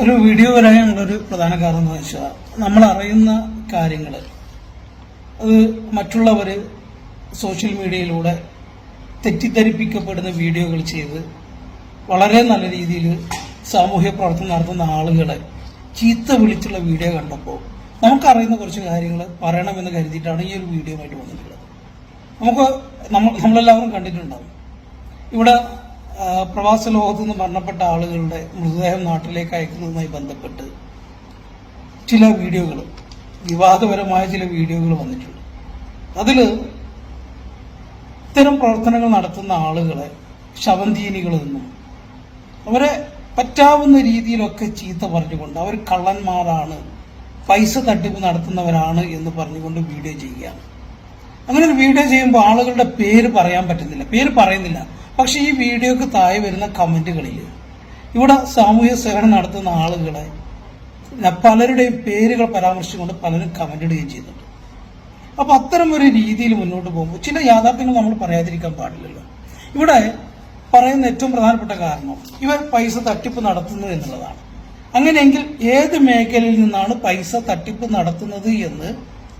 ഒരു വീഡിയോ വരാനുള്ളൊരു പ്രധാന കാരണം എന്ന് വെച്ചാൽ നമ്മൾ അറിയുന്ന കാര്യങ്ങൾ അത് മറ്റുള്ളവർ സോഷ്യൽ മീഡിയയിലൂടെ തെറ്റിദ്ധരിപ്പിക്കപ്പെടുന്ന വീഡിയോകൾ ചെയ്ത് വളരെ നല്ല രീതിയിൽ സാമൂഹ്യ പ്രവർത്തനം നടത്തുന്ന ആളുകളെ ചീത്ത വിളിച്ചുള്ള വീഡിയോ കണ്ടപ്പോൾ നമുക്കറിയുന്ന കുറച്ച് കാര്യങ്ങൾ പറയണമെന്ന് കരുതിയിട്ടാണ് ഈ ഒരു വീഡിയോ ആയിട്ട് വന്നിട്ടുള്ളത്. നമുക്ക് നമ്മൾ നമ്മളെല്ലാവരും കണ്ടിട്ടുണ്ടാവും. ഇവിടെ പ്രവാസ ലോകത്ത് നിന്ന് മരണപ്പെട്ട ആളുകളുടെ മൃതദേഹം നാട്ടിലേക്ക് അയക്കുന്നതുമായി ബന്ധപ്പെട്ട് ചില വീഡിയോകൾ വിവാദപരമായ ചില വീഡിയോകൾ വന്നിട്ടുണ്ട്. അതിൽ ഇത്തരം പ്രവർത്തനങ്ങൾ നടത്തുന്ന ആളുകളെ ശവന്തീനികളെന്നും അവരെ പറ്റാവുന്ന രീതിയിലൊക്കെ ചീത്ത പറഞ്ഞുകൊണ്ട് അവർ കള്ളന്മാരാണ് പൈസ തട്ടിപ്പ് നടത്തുന്നവരാണ് എന്ന് പറഞ്ഞുകൊണ്ട് വീഡിയോ ചെയ്യുകയാണ്. അങ്ങനെ ഒരു വീഡിയോ ചെയ്യുമ്പോൾ ആളുകളുടെ പേര് പറയാൻ പറ്റുന്നില്ല. പേര് പറയുന്നില്ല. പക്ഷെ ഈ വീഡിയോക്ക് താഴെ വരുന്ന കമന്റുകളിൽ ഇവിടെ സാമൂഹ്യ സേവനം നടത്തുന്ന ആളുകളെ പലരുടെയും പേരുകൾ പരാമർശിച്ചുകൊണ്ട് പലരും കമന്റ് ഇടുകയും ചെയ്യുന്നുണ്ട് അപ്പൊ അത്തരം ഒരു രീതിയിൽ മുന്നോട്ട് പോകുമ്പോൾ ചില യാഥാർത്ഥ്യങ്ങൾ നമ്മൾ പറയാതിരിക്കാൻ പാടില്ലല്ലോ. ഇവിടെ പറയുന്ന ഏറ്റവും പ്രധാനപ്പെട്ട കാരണം ഇവർ പൈസ തട്ടിപ്പ് നടത്തുന്നു എന്നുള്ളതാണ്. അങ്ങനെയെങ്കിൽ ഏത് മേഖലയിൽ നിന്നാണ് പൈസ തട്ടിപ്പ് നടത്തുന്നത് എന്ന്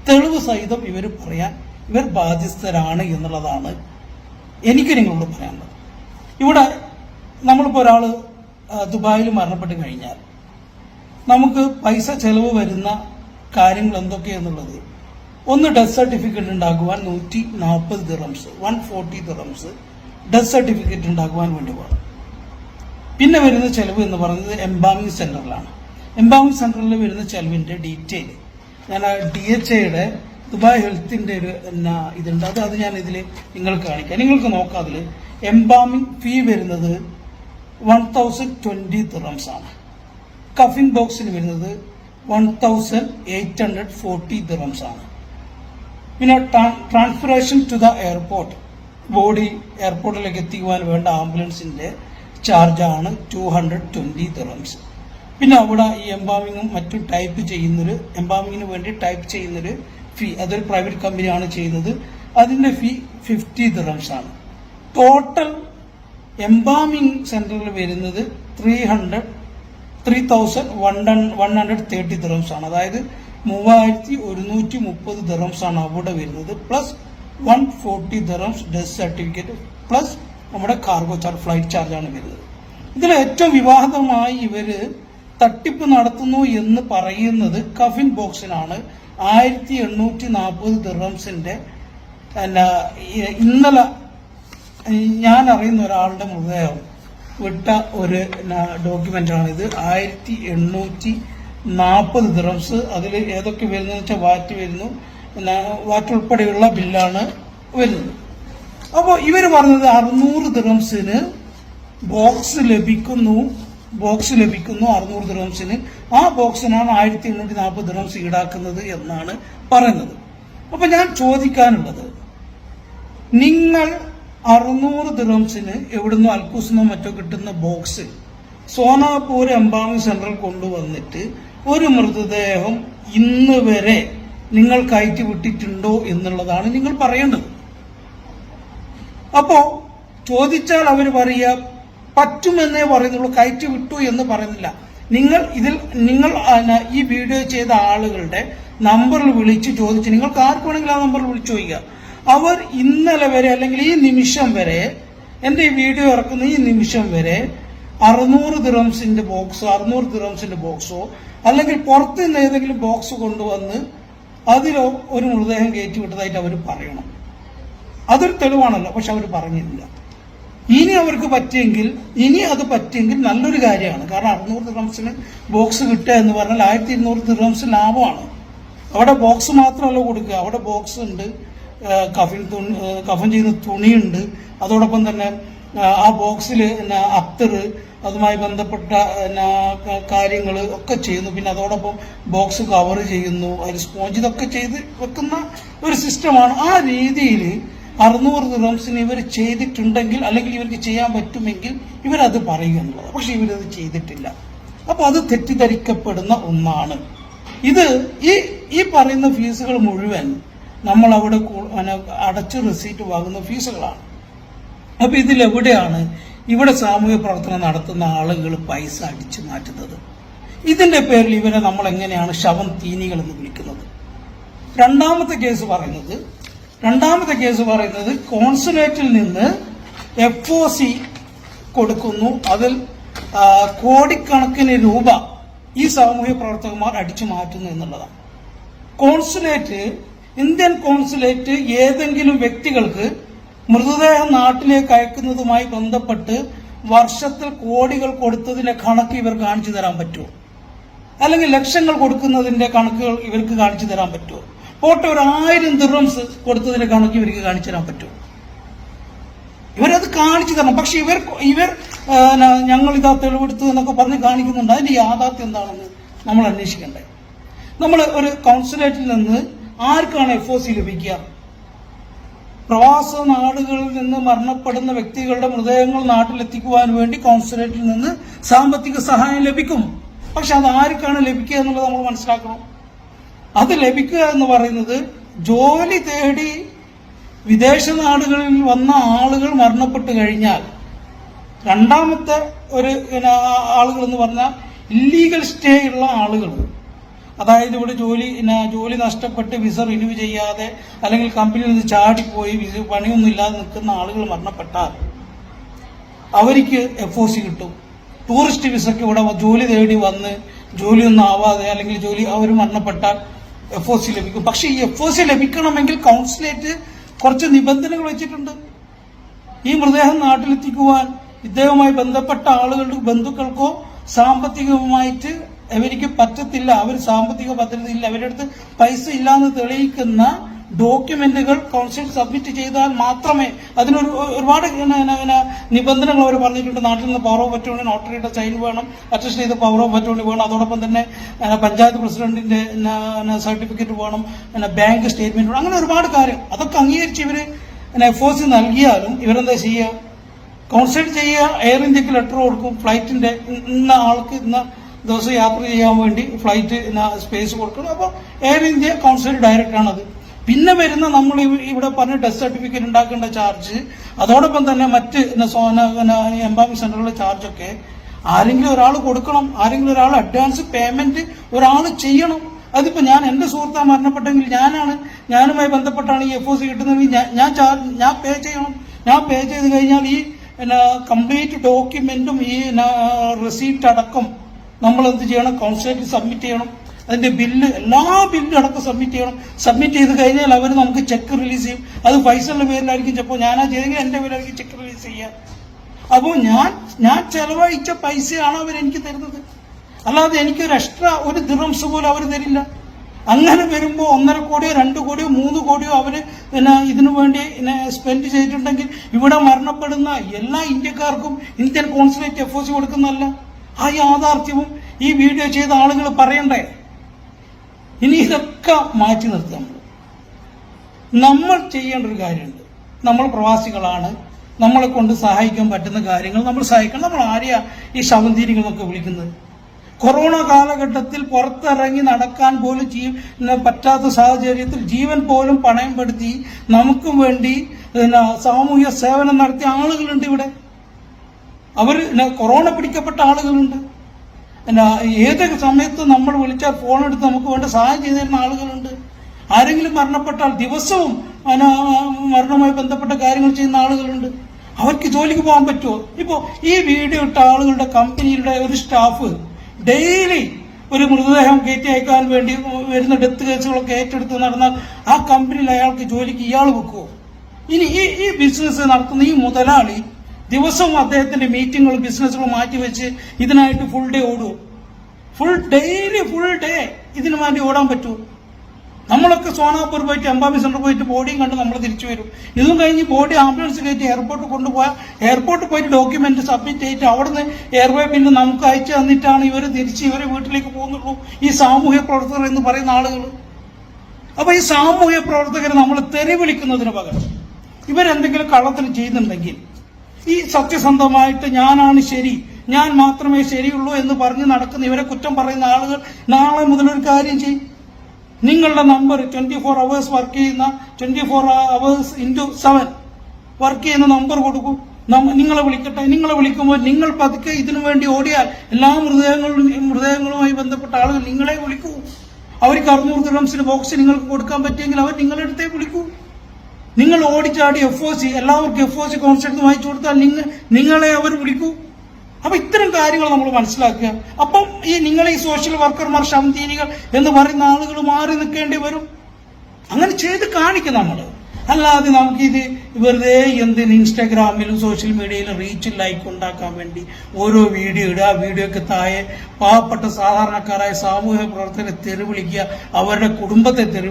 തെളിവ് സഹിതം ഇവർ പറയാൻ ഇവർ ബാധ്യസ്ഥരാണ് എന്നുള്ളതാണ് എനിക്ക് നിങ്ങളോട് പറയാനുള്ളത്. ഇവിടെ നമ്മളിപ്പോൾ ഒരാൾ ദുബായിൽ മരണപ്പെട്ട് കഴിഞ്ഞാൽ നമുക്ക് പൈസ ചെലവ് വരുന്ന കാര്യങ്ങൾ എന്തൊക്കെയെന്നുള്ളത് ഒന്ന് ഡെത്ത് സർട്ടിഫിക്കറ്റ് ഉണ്ടാക്കുവാൻ നൂറ്റി നാൽപ്പത് dirhams one forty dirhams death certificate ഉണ്ടാക്കുവാൻ വേണ്ടി വേണം പിന്നെ വരുന്ന ചെലവ് എന്ന് പറയുന്നത് എംബാമിംഗ് സെന്ററിലാണ് എംബാമിംഗ് സെന്ററിൽ വരുന്ന ചെലവിന്റെ ഡീറ്റെയിൽ ഞാൻ ആ ഡി എച്ച് എയുടെ ദുബായ് ഹെൽത്തിന്റെ ഒരു എന്നാ ഇതുണ്ട്. അത് അത് ഞാൻ ഇതിൽ നിങ്ങൾക്ക് കാണിക്കാം. നിങ്ങൾക്ക് നോക്കാം അതിൽ എംബാമിംഗ് ഫീ വരുന്നത് വൺ തൗസൻഡ് ട്വന്റി ദിറംസ് ആണ്. കഫിൻ ബോക്സിന് വരുന്നത് one thousand eight hundred forty dirhams ആണ്. പിന്നെ transferation to the airport body എയർപോർട്ടിലേക്ക് എത്തിക്കുവാൻ വേണ്ട ആംബുലൻസിന്റെ ചാർജാണ് ടു ഹൺഡ്രഡ് ട്വന്റി ദിറംസ് പിന്നെ അവിടെ ഈ എംബാമിങ്ങും മറ്റും ടൈപ്പ് ചെയ്യുന്നൊരു എംബാമിങ്ങിന് വേണ്ടി ടൈപ്പ് ചെയ്യുന്നൊരു ഫീ അതൊരു പ്രൈവറ്റ് കമ്പനിയാണ് ചെയ്യുന്നത്. അതിന്റെ ഫീ ഫിഫ്റ്റി ദിറംസ് ആണ്. ടോട്ടൽ എംബാമിംഗ് സെന്ററിൽ വരുന്നത് three hundred three thousand one one hundred thirty dirhams ആണ്. അതായത് മൂവായിരത്തി ഒരുന്നൂറ്റി മുപ്പത് ദിറംസ് ആണ് അവിടെ വരുന്നത്. Plus one forty dirhams death certificate plus നമ്മുടെ കാർഗോ ചാർജ് ഫ്ലൈറ്റ് ചാർജാണ് വരുന്നത്. ഇതിൽ ഏറ്റവും വിവാദമായി ഇവർ തട്ടിപ്പ് നടത്തുന്നു എന്ന് പറയുന്നത് കഫിൻ ബോക്സിനാണ് ആയിരത്തി എണ്ണൂറ്റി നാൽപ്പത് ദിറംസിന്റെ ഇന്നലെ ഞാൻ അറിയുന്ന ഒരാളുടെ മൃതദേഹം വിട്ട ഒരു ഡോക്യുമെന്റ് ആണ് ഇത്. ആയിരത്തി എണ്ണൂറ്റി നാൽപ്പത് ദിറംസ് അതിൽ ഏതൊക്കെ വരുന്നതെന്ന് വെച്ചാൽ വാറ്റ് വരുന്നു. വാറ്റ് ഉൾപ്പെടെയുള്ള ബില്ലാണ് വരുന്നത്. അപ്പോൾ ഇവർ പറഞ്ഞത് അറുന്നൂറ് ദിറംസിന് ബോക്സ് ലഭിക്കുന്നു. ബോക്സ് ലഭിക്കുന്നു അറുന്നൂറ് ദിറംസിന് ആ ബോക്സിനാണ് ആയിരത്തി എണ്ണൂറ്റി നാൽപ്പത് ദിറംസ് ഈടാക്കുന്നത് എന്നാണ് പറയുന്നത്. അപ്പൊ ഞാൻ ചോദിക്കാനുള്ളത്. നിങ്ങൾ അറുന്നൂറ് ദിറംസിന് എവിടുന്നോ അൽക്കൂസിനോ മറ്റോ കിട്ടുന്ന ബോക്സ് സോനാപൂർ എംബാമിംഗ് സെന്ററിൽ കൊണ്ടുവന്നിട്ട് ഒരു മൃതദേഹം ഇന്ന് വരെ നിങ്ങൾ കയറ്റി വിട്ടിട്ടുണ്ടോ എന്നുള്ളതാണ് നിങ്ങൾ പറയേണ്ടത്. അപ്പോ ചോദിച്ചാൽ അവർ പറയുക പറ്റുമെന്നേ പറയുന്നുള്ളൂ കയറ്റി വിട്ടു എന്ന് പറയുന്നില്ല. നിങ്ങൾ ഇതിൽ നിങ്ങൾ ഈ വീഡിയോ ചെയ്ത ആളുകളുടെ നമ്പറിൽ വിളിച്ച് ചോദിച്ച് നിങ്ങൾക്ക് ആർക്ക് വേണമെങ്കിലും ആ നമ്പറിൽ വിളിച്ചു ചോദിക്കുക അവർ ഇന്നലെ വരെ അല്ലെങ്കിൽ ഈ നിമിഷം വരെ എന്റെ ഈ വീഡിയോ ഇറക്കുന്ന ഈ നിമിഷം വരെ അറുന്നൂറ് ദിറംസിന്റെ ബോക്സോ അറുന്നൂറ് ദിറംസിന്റെ ബോക്സോ അല്ലെങ്കിൽ പുറത്ത് നിന്ന് ഏതെങ്കിലും ബോക്സ് കൊണ്ടുവന്ന് അതിലോ ഒരു മൃതദേഹം കയറ്റി വിട്ടതായിട്ട് അവർ പറയണം. അതൊരു തെളിവാണല്ലോ പക്ഷെ അവർ പറഞ്ഞില്ല ഇനി അവർക്ക് പറ്റിയെങ്കിൽ ഇനി അത് പറ്റിയെങ്കിൽ നല്ലൊരു കാര്യമാണ്. കാരണം അറുന്നൂറ് ദിറംസിന് ബോക്സ് കിട്ടുക എന്ന് പറഞ്ഞാൽ ആയിരത്തി ഇരുന്നൂറ് ദിറംസ് ലാഭമാണ്. അവിടെ ബോക്സ് മാത്രമല്ല കൊടുക്കുക. അവിടെ ബോക്സ് ഉണ്ട്. കഫിൻ കഫൻ ചെയ്യുന്ന തുണിയുണ്ട്. അതോടൊപ്പം തന്നെ ആ, ബോക്സിൽ അത്തറ് അതുമായി ബന്ധപ്പെട്ട കാര്യങ്ങൾ ഒക്കെ ചെയ്യുന്നു. പിന്നെ അതോടൊപ്പം ബോക്സ് കവർ ചെയ്യുന്നു. അതിൽ സ്പോഞ്ച് ഇതൊക്കെ ചെയ്ത് വെക്കുന്ന ഒരു സിസ്റ്റമാണ്. ആ രീതിയിൽ അറുന്നൂറ് ദിറംസിന് ഇവർ ചെയ്തിട്ടുണ്ടെങ്കിൽ അല്ലെങ്കിൽ ഇവർക്ക് ചെയ്യാൻ പറ്റുമെങ്കിൽ ഇവരത് പറയുക എന്നുള്ളത്. പക്ഷെ ഇവരത് ചെയ്തിട്ടില്ല. അപ്പൊ അത് തെറ്റിദ്ധരിക്കപ്പെടുന്ന ഒന്നാണ്. ഇത് ഈ ഈ പറയുന്ന ഫീസുകൾ മുഴുവൻ നമ്മൾ അവിടെ അടച്ച് റിസീറ്റ് വാങ്ങുന്ന ഫീസുകളാണ് അപ്പൊ ഇതിലെവിടെയാണ് ഇവിടെ സാമൂഹ്യ പ്രവർത്തനം നടത്തുന്ന ആളുകൾ പൈസ അടിച്ചു മാറ്റുന്നത്? ഇതിന്റെ പേരിൽ ഇവരെ നമ്മൾ എങ്ങനെയാണ് ശവം തീനികൾ എന്ന് വിളിക്കുന്നത്? രണ്ടാമത്തെ കേസ് പറയുന്നത് രണ്ടാമത്തെ കേസ് പറയുന്നത് കോൺസുലേറ്റിൽ നിന്ന് എഫ് ഒ സി കൊടുക്കുന്നു. അതിൽ കോടിക്കണക്കിന് രൂപ ഈ സാമൂഹ്യ പ്രവർത്തകന്മാർ അടിച്ചു മാറ്റുന്നു എന്നുള്ളതാണ്. കോൺസുലേറ്റ് ഇന്ത്യൻ കോൺസുലേറ്റ് ഏതെങ്കിലും വ്യക്തികൾക്ക് മൃതദേഹം നാട്ടിലേക്ക് അയക്കുന്നതുമായി ബന്ധപ്പെട്ട് വർഷത്തിൽ കോടികൾ കൊടുത്തതിന്റെ കണക്ക് ഇവർ കാണിച്ചു തരാൻ പറ്റുമോ? അല്ലെങ്കിൽ ലക്ഷങ്ങൾ കൊടുക്കുന്നതിന്റെ കണക്കുകൾ ഇവർക്ക് കാണിച്ചു തരാൻ പറ്റുമോ? പോട്ടെ ഒരു ആയിരം ദിറംസ് കൊടുത്തതിന്റെ കണക്ക് ഇവർക്ക് കാണിച്ചു തരാൻ പറ്റുമോ? ഇവരത് കാണിച്ചു തരണം. പക്ഷെ ഇവർ ഇവർ ഞങ്ങൾ ഇതാ തെളിവെടുത്തു എന്നൊക്കെ പറഞ്ഞ് കാണിക്കുന്നുണ്ട്. അതിന്റെ യാഥാർത്ഥ്യം എന്താണെന്ന് നമ്മൾ അന്വേഷിക്കണ്ടേ? നമ്മൾ ഒരു കൗൺസിലേറ്റിൽ നിന്ന് ആർക്കാണ് എഫ് ഒ സി ലഭിക്കുക? പ്രവാസ നാടുകളിൽ നിന്ന് മരണപ്പെടുന്ന വ്യക്തികളുടെ മൃതദേഹങ്ങൾ നാട്ടിലെത്തിക്കുവാൻ വേണ്ടി കോൺസുലേറ്റിൽ നിന്ന് സാമ്പത്തിക സഹായം ലഭിക്കും. പക്ഷെ അത് ആർക്കാണ് ലഭിക്കുക എന്നുള്ളത് നമ്മൾ മനസ്സിലാക്കണം. അത് ലഭിക്കുക എന്ന് പറയുന്നത് ജോലി തേടി വിദേശ നാടുകളിൽ വന്ന ആളുകൾ മരണപ്പെട്ട് കഴിഞ്ഞാൽ രണ്ടാമത്തെ ഒരു ആളുകൾ എന്ന് പറഞ്ഞാൽ ഇല്ലീഗൽ സ്റ്റേ ഉള്ള ആളുകൾ. അതായത് ഇവിടെ ജോലി ജോലി നഷ്ടപ്പെട്ട് വിസ റിന്യൂ ചെയ്യാതെ അല്ലെങ്കിൽ കമ്പനിയിൽ നിന്ന് ചാടിപ്പോയി വിസ പണിയൊന്നും ഇല്ലാതെ നിൽക്കുന്ന ആളുകൾ മരണപ്പെട്ടാൽ അവർക്ക് എഫ് ഒ സി കിട്ടും. ടൂറിസ്റ്റ് വിസയ്ക്ക് ഇവിടെ ജോലി തേടി വന്ന് ജോലിയൊന്നും ആവാതെ അല്ലെങ്കിൽ ജോലി അവർ മരണപ്പെട്ടാൽ എഫ് ഒ സി ലഭിക്കും. പക്ഷേ ഈ എഫ് ഒ സി ലഭിക്കണമെങ്കിൽ കൗൺസിലേറ്റ് കുറച്ച് നിബന്ധനകൾ വെച്ചിട്ടുണ്ട്. ഈ മൃതദേഹം നാട്ടിലെത്തിക്കുവാൻ ഇദ്ദേഹവുമായി ബന്ധപ്പെട്ട ആളുകളുടെ ബന്ധുക്കൾക്കോ സാമ്പത്തികമായിട്ട് അവർക്ക് പറ്റത്തില്ല അവർ സാമ്പത്തിക ഭദ്രത ഇല്ല അവരുടെ അടുത്ത് പൈസ ഇല്ലാന്ന് തെളിയിക്കുന്ന ഡോക്യുമെന്റുകൾ കൗൺസിൽ സബ്മിറ്റ് ചെയ്താൽ മാത്രമേ അതിനൊരു ഒരുപാട് നിബന്ധനകൾ അവർ പറഞ്ഞിട്ടുണ്ട്. നാട്ടിൽ നിന്ന് പവർ ഓഫ് അറ്റോണി നോട്ടറിയുടെ സൈൻ വേണം അറ്റസ്റ്റ് ചെയ്ത പവർ ഓഫ് അറ്റോണി വേണം. അതോടൊപ്പം തന്നെ പഞ്ചായത്ത് പ്രസിഡന്റിന്റെ സർട്ടിഫിക്കറ്റ് വേണം പിന്നെ ബാങ്ക് സ്റ്റേറ്റ്മെന്റ് വേണം അങ്ങനെ ഒരുപാട് കാര്യം. അതൊക്കെ അംഗീകരിച്ച് ഇവർ എഫ് നൽകിയാലും ഇവരെന്താ ചെയ്യുക കൗൺസിൽ ചെയ്യുക എയർ ഇന്ത്യയ്ക്ക് ലെറ്റർ കൊടുക്കും ഫ്ലൈറ്റിന്റെ ഇന്ന ആൾക്ക് ഇന്ന ദിവസം യാത്ര ചെയ്യാൻ വേണ്ടി ഫ്ലൈറ്റ് സ്പേസ് കൊടുക്കണം. അപ്പോൾ എയർ ഇന്ത്യ കൗൺസിൽ ഡയറക്റ്റ് ആണത്. പിന്നെ വരുന്ന നമ്മൾ ഇവിടെ പറഞ്ഞ ഡെത്ത് സർട്ടിഫിക്കറ്റ് ഉണ്ടാക്കേണ്ട ചാർജ് അതോടൊപ്പം തന്നെ മറ്റ് എംബാമിംഗ് സെന്ററിലെ ചാർജൊക്കെ ആരെങ്കിലും ഒരാൾ കൊടുക്കണം ആരെങ്കിലും ഒരാൾ അഡ്വാൻസ് പേയ്മെന്റ് ഒരാൾ ചെയ്യണം. അതിപ്പോ ഞാൻ എന്റെ സുഹൃത്താ മരണപ്പെട്ടെങ്കിൽ ഞാനാണ് ഞാനുമായി ബന്ധപ്പെട്ടാണ് ഈ എഫ് ഒ സി കിട്ടുന്നതെങ്കിൽ ഞാൻ ചാർജ് ഞാൻ പേ ചെയ്യണം. ഞാൻ പേ ചെയ്ത് കഴിഞ്ഞാൽ ഈ കംപ്ലീറ്റ് ഡോക്യുമെന്റും ഈ റെസീപ്റ്റ് അടക്കം നമ്മൾ എന്ത് ചെയ്യണം? കൗൺസിലേറ്റ് സബ്മിറ്റ് ചെയ്യണം. അതിന്റെ ബില്ല് എല്ലാ ബില്ലും അടക്കം സബ്മിറ്റ് ചെയ്യണം. സബ്മിറ്റ് ചെയ്ത് കഴിഞ്ഞാൽ അവർ നമുക്ക് ചെക്ക് റിലീസ് ചെയ്യും. അത് പൈസയുടെ പേരിലായിരിക്കും ചിലപ്പോൾ ഞാനാ ചെയ്തെങ്കിൽ എന്റെ പേരിലായിരിക്കും ചെക്ക് റിലീസ് ചെയ്യുക അപ്പോൾ ഞാൻ ഞാൻ ചെലവഴിച്ച പൈസയാണ് അവർ എനിക്ക് തരുന്നത്. അല്ലാതെ എനിക്ക് ഒരു എക്സ്ട്രാ ഒരു ദിറംസ് പോലും അവർ തരില്ല. അങ്ങനെ വരുമ്പോൾ ഒന്നര കോടിയോ രണ്ട് കോടിയോ മൂന്ന് കോടിയോ അവർ പിന്നെ ഇതിനു വേണ്ടി സ്പെൻഡ് ചെയ്തിട്ടുണ്ടെങ്കിൽ ഇവിടെ മരണപ്പെടുന്ന എല്ലാ ഇന്ത്യക്കാർക്കും Indian consulate F O C കൊടുക്കുന്നതല്ല. ആ യാഥാർത്ഥ്യവും ഈ വീഡിയോ ചെയ്ത ആളുകൾ പറയണ്ടേ? ഇനി ഇതൊക്കെ മാറ്റി നിർത്തി നമ്മൾ നമ്മൾ ചെയ്യേണ്ട ഒരു കാര്യമുണ്ട്. നമ്മൾ പ്രവാസികളാണ്. നമ്മളെ കൊണ്ട് സഹായിക്കാൻ പറ്റുന്ന കാര്യങ്ങൾ നമ്മൾ സഹായിക്കണം. നമ്മൾ ആരെയാ ഈ ശവന്തീരികളൊക്കെ വിളിക്കുന്നത്? കൊറോണ കാലഘട്ടത്തിൽ പുറത്തിറങ്ങി നടക്കാൻ പോലും ജീവ പറ്റാത്ത സാഹചര്യത്തിൽ ജീവൻ പോലും പണയം പെടുത്തി നമുക്കും വേണ്ടി സാമൂഹ്യ സേവനം നടത്തിയ ആളുകളുണ്ട് ഇവിടെ. അവർ കൊറോണ പിടിക്കപ്പെട്ട ആളുകളുണ്ട്. എന്നാ ഏതൊക്കെ സമയത്ത് നമ്മൾ വിളിച്ചാൽ ഫോൺ എടുത്ത് നമുക്ക് വേണ്ട സഹായം ചെയ്തു തരുന്ന ആളുകളുണ്ട്. ആരെങ്കിലും മരണപ്പെട്ടാൽ ദിവസവും പിന്നെ മരണവുമായി ബന്ധപ്പെട്ട കാര്യങ്ങൾ ചെയ്യുന്ന ആളുകളുണ്ട്. അവർക്ക് ജോലിക്ക് പോകാൻ പറ്റുമോ? ഇപ്പോൾ ഈ വീഡിയോ ഇട്ട ആളുകളുടെ കമ്പനിയുടെ ഒരു സ്റ്റാഫ് ഡെയിലി ഒരു മൃതദേഹം കയറ്റി അയക്കാൻ വേണ്ടി വരുന്ന ഡെത്ത് കേസുകളൊക്കെ ഏറ്റെടുത്ത് നടന്നാൽ ആ കമ്പനിയിൽ അയാൾക്ക് ജോലിക്ക് ഇയാൾ വെക്കുമോ ഇനി ഈ ഈ ബിസിനസ് നടത്തുന്ന ഈ മുതലാളി ദിവസവും അദ്ദേഹത്തിന്റെ മീറ്റിങ്ങുകൾ ബിസിനസ്സുകൾ മാറ്റിവെച്ച് ഇതിനായിട്ട് ഫുൾ ഡേ ഓടും. ഫുൾ ഡെയിലി ഫുൾ ഡേ ഇതിനു വേണ്ടി ഓടാൻ പറ്റൂ. നമ്മളൊക്കെ സോനാപൂർ പോയിട്ട് അംബാബി സെന്റർ പോയിട്ട് ബോഡിയും കണ്ട് നമ്മൾ തിരിച്ചു വരും. ഇതും കഴിഞ്ഞ് ബോഡി ആംബുലൻസ് കയറ്റി എയർപോർട്ട് കൊണ്ടുപോയാൽ എയർപോർട്ടിൽ പോയിട്ട് ഡോക്യുമെന്റ് സബ്മിറ്റ് ചെയ്തിട്ട് അവിടുന്ന് എയർവേ പിന്നെ നമുക്ക് അയച്ചു തന്നിട്ടാണ് ഇവർ തിരിച്ച് ഇവരെ വീട്ടിലേക്ക് പോകുന്നുള്ളൂ. ഈ സാമൂഹ്യ പ്രവർത്തകർ എന്ന് പറയുന്ന ആളുകൾ അപ്പൊ ഈ സാമൂഹ്യ പ്രവർത്തകരെ നമ്മൾ തെറി വിളിക്കുന്നതിന് പകരം ഇവരെന്തെങ്കിലും കള്ളത്തിൽ ചെയ്യുന്നുണ്ടെങ്കിൽ ഈ സത്യസന്ധമായിട്ട് ഞാനാണ് ശരി ഞാൻ മാത്രമേ ശരിയുള്ളൂ എന്ന് പറഞ്ഞ് നടക്കുന്ന ഇവരെ കുറ്റം പറയുന്ന ആളുകൾ നാളെ മുതൽ ഒരു കാര്യം ചെയ്യും. നിങ്ങളുടെ number twenty four hours work ചെയ്യുന്ന twenty four hours into seven work ചെയ്യുന്ന നമ്പർ കൊടുക്കും. നിങ്ങളെ വിളിക്കട്ടെ. നിങ്ങളെ വിളിക്കുമ്പോൾ നിങ്ങൾ പതുക്കെ ഇതിനു വേണ്ടി ഓടിയാൽ എല്ലാ മൃതദേഹങ്ങളും മൃതദേഹങ്ങളുമായി ബന്ധപ്പെട്ട ആളുകൾ നിങ്ങളെ വിളിക്കൂ. അവർക്ക് അറുന്നൂറ് ഗ്രാംസിന് ബോക്സ് നിങ്ങൾക്ക് കൊടുക്കാൻ പറ്റിയെങ്കിൽ അവർ നിങ്ങളുടെ അടുത്തേ വിളിക്കൂ. നിങ്ങൾ ഓടിച്ചാടി എഫ് ഒ സി എല്ലാവർക്കും എഫ് ഒ സി കോൺസ്ട്രക്ട് വാങ്ങിച്ചു കൊടുത്താൽ നിങ്ങൾ നിങ്ങളെ അവർ വിളിക്കൂ. അപ്പൊ ഇത്തരം കാര്യങ്ങൾ നമ്മൾ മനസ്സിലാക്കുക. അപ്പം ഈ നിങ്ങളെ ഈ സോഷ്യൽ വർക്കർമാർ ശാന്തീനികൾ എന്ന് പറയുന്ന ആളുകൾ മാറി നിൽക്കേണ്ടി വരും. അങ്ങനെ ചെയ്ത് കാണിക്കും നമ്മൾ അല്ലാതെ നമുക്കിത് വെറുതെ എന്തിന് ഇൻസ്റ്റാഗ്രാമിലും സോഷ്യൽ മീഡിയയിലും റീച്ച് ലൈക്ക് ഉണ്ടാക്കാൻ വേണ്ടി ഓരോ വീഡിയോ ഇടുക. ആ വീഡിയോക്ക് താഴെ പാവപ്പെട്ട സാധാരണക്കാരായ സാമൂഹ്യ പ്രവർത്തകരെ തെരുവിളിക്കുക. അവരുടെ കുടുംബത്തെ തെറി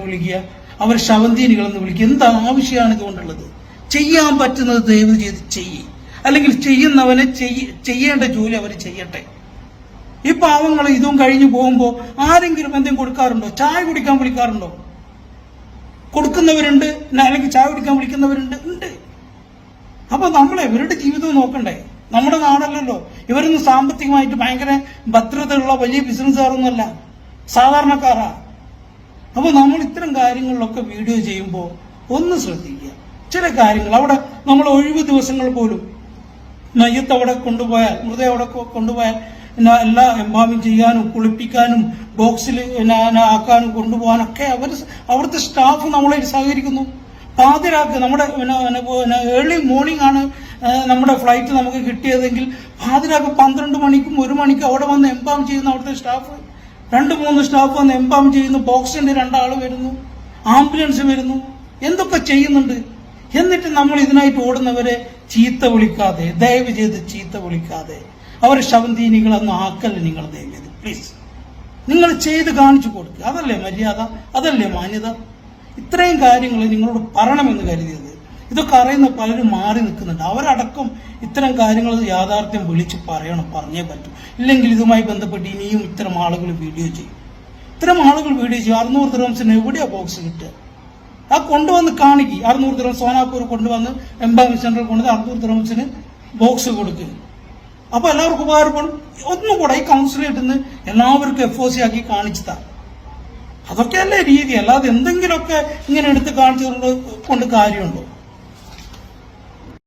വിളിക്കുക ശവന്തീനികൾ എന്ന് വിളിക്കുക എന്ത് ആവശ്യമാണ് ഇതുകൊണ്ടുള്ളത്? ചെയ്യാൻ പറ്റുന്നത് ദയവ് ചെയ്ത് ചെയ്യ്. അല്ലെങ്കിൽ ചെയ്യുന്നവനെ ചെയ്യ- ചെയ്യേണ്ട ജോലി അവർ ചെയ്യട്ടെ. ഈ പാവങ്ങൾ ഇതും കഴിഞ്ഞു പോകുമ്പോൾ ആരെങ്കിലും എന്തെങ്കിലും കൊടുക്കാറുണ്ടോ? ചായ കുടിക്കാൻ വിളിക്കാറുണ്ടോ? കൊടുക്കുന്നവരുണ്ട് അല്ലെങ്കിൽ ചായ കുടിക്കാൻ വിളിക്കുന്നവരുണ്ട് ഉണ്ട്. അപ്പൊ നമ്മൾ ഇവരുടെ ജീവിതം നോക്കണ്ടേ? നമ്മുടെ നാടല്ലല്ലോ. ഇവരൊന്നും സാമ്പത്തികമായിട്ട് ഭയങ്കര ഭദ്രതയുള്ള വലിയ ബിസിനസ്സുകാരൊന്നുമല്ല സാധാരണക്കാരാ. അപ്പൊ നമ്മൾ ഇത്തരം കാര്യങ്ങളിലൊക്കെ വീഡിയോ ചെയ്യുമ്പോൾ ഒന്ന് ശ്രദ്ധിക്കുക. ചില കാര്യങ്ങൾ അവിടെ നമ്മൾ ഒഴിവ് ദിവസങ്ങൾ പോലും നയ്യത്ത് അവിടെ കൊണ്ടുപോയാൽ മൃതയെ അവിടെ കൊണ്ടുപോയാൽ പിന്നെ എല്ലാ എംബാമിങ് ചെയ്യാനും കുളിപ്പിക്കാനും ബോക്സിൽ ആക്കാനും കൊണ്ടുപോകാനൊക്കെ അവർ അവിടുത്തെ സ്റ്റാഫ് നമ്മളെ സഹകരിക്കുന്നു. പാതിരാക്ക് നമ്മുടെ ഏർലി മോർണിംഗ് ആണ് നമ്മുടെ ഫ്ലൈറ്റ് നമുക്ക് കിട്ടിയതെങ്കിൽ പാതിരാക്ക് പന്ത്രണ്ട് മണിക്കും ഒരു മണിക്കും അവിടെ വന്ന് എംബാം ചെയ്യുന്ന അവിടുത്തെ സ്റ്റാഫ് രണ്ട് മൂന്ന് സ്റ്റാഫ് വന്ന് എംബാം ചെയ്യുന്നു ബോക്സിന്റെ രണ്ടാൾ വരുന്നു ആംബുലൻസ് വരുന്നു എന്തൊക്കെ ചെയ്യുന്നുണ്ട്? എന്നിട്ട് നമ്മൾ ഇതിനായിട്ട് ഓടുന്നവരെ ചീത്ത വിളിക്കാതെ ദയവ് ചെയ്ത് ചീത്ത വിളിക്കാതെ അവരെ ശവന്തീനികളൊന്നും ആക്കല്ല നിങ്ങൾ ദയവ് ചെയ്ത് പ്ലീസ് നിങ്ങൾ ചെയ്ത് കാണിച്ചു കൊടുക്കുക അതല്ലേ മര്യാദ? അതല്ലേ മാന്യത? ഇത്രയും കാര്യങ്ങൾ നിങ്ങളോട് പറയണമെന്ന് കരുതിയത്. ഇതൊക്കെ അറിയുന്ന പലരും മാറി നിൽക്കുന്നുണ്ട്. അവരടക്കം ഇത്തരം കാര്യങ്ങൾ യാഥാർത്ഥ്യം വിളിച്ച് പറയണം പറഞ്ഞേ പറ്റൂ. ഇല്ലെങ്കിൽ ഇതുമായി ബന്ധപ്പെട്ട് ഇനിയും ഇത്തരം ആളുകൾ വീഡിയോ ചെയ്യും. ഇത്തരം ആളുകൾ വീഡിയോ ചെയ്യും. അറുന്നൂറ് ദ്രംസിന് എവിടെയാ ബോക്സ് കിട്ടുക? ആ കൊണ്ടുവന്ന് കാണിക്കും. അറുന്നൂറ് ദിറം സോനാപൂർ കൊണ്ടുവന്ന് എംബാമി സെന്ററിൽ കൊണ്ടുവന്ന് അറുന്നൂറ് ദ്രംസിന് ബോക്സ് കൊടുക്കുക അപ്പൊ എല്ലാവർക്കും ഉപകാരപ്പെടും. ഒന്നും കൂടെ ഈ കൗൺസിലേറ്റിന്ന് എല്ലാവർക്കും എഫ് ഒ സി ആക്കി കാണിച്ചതാ. അതൊക്കെയല്ലേ രീതി? അല്ലാതെ എന്തെങ്കിലുമൊക്കെ ഇങ്ങനെ എടുത്ത് കാണിച്ചുകൊണ്ട് കൊണ്ട് കാര്യമുണ്ടോ?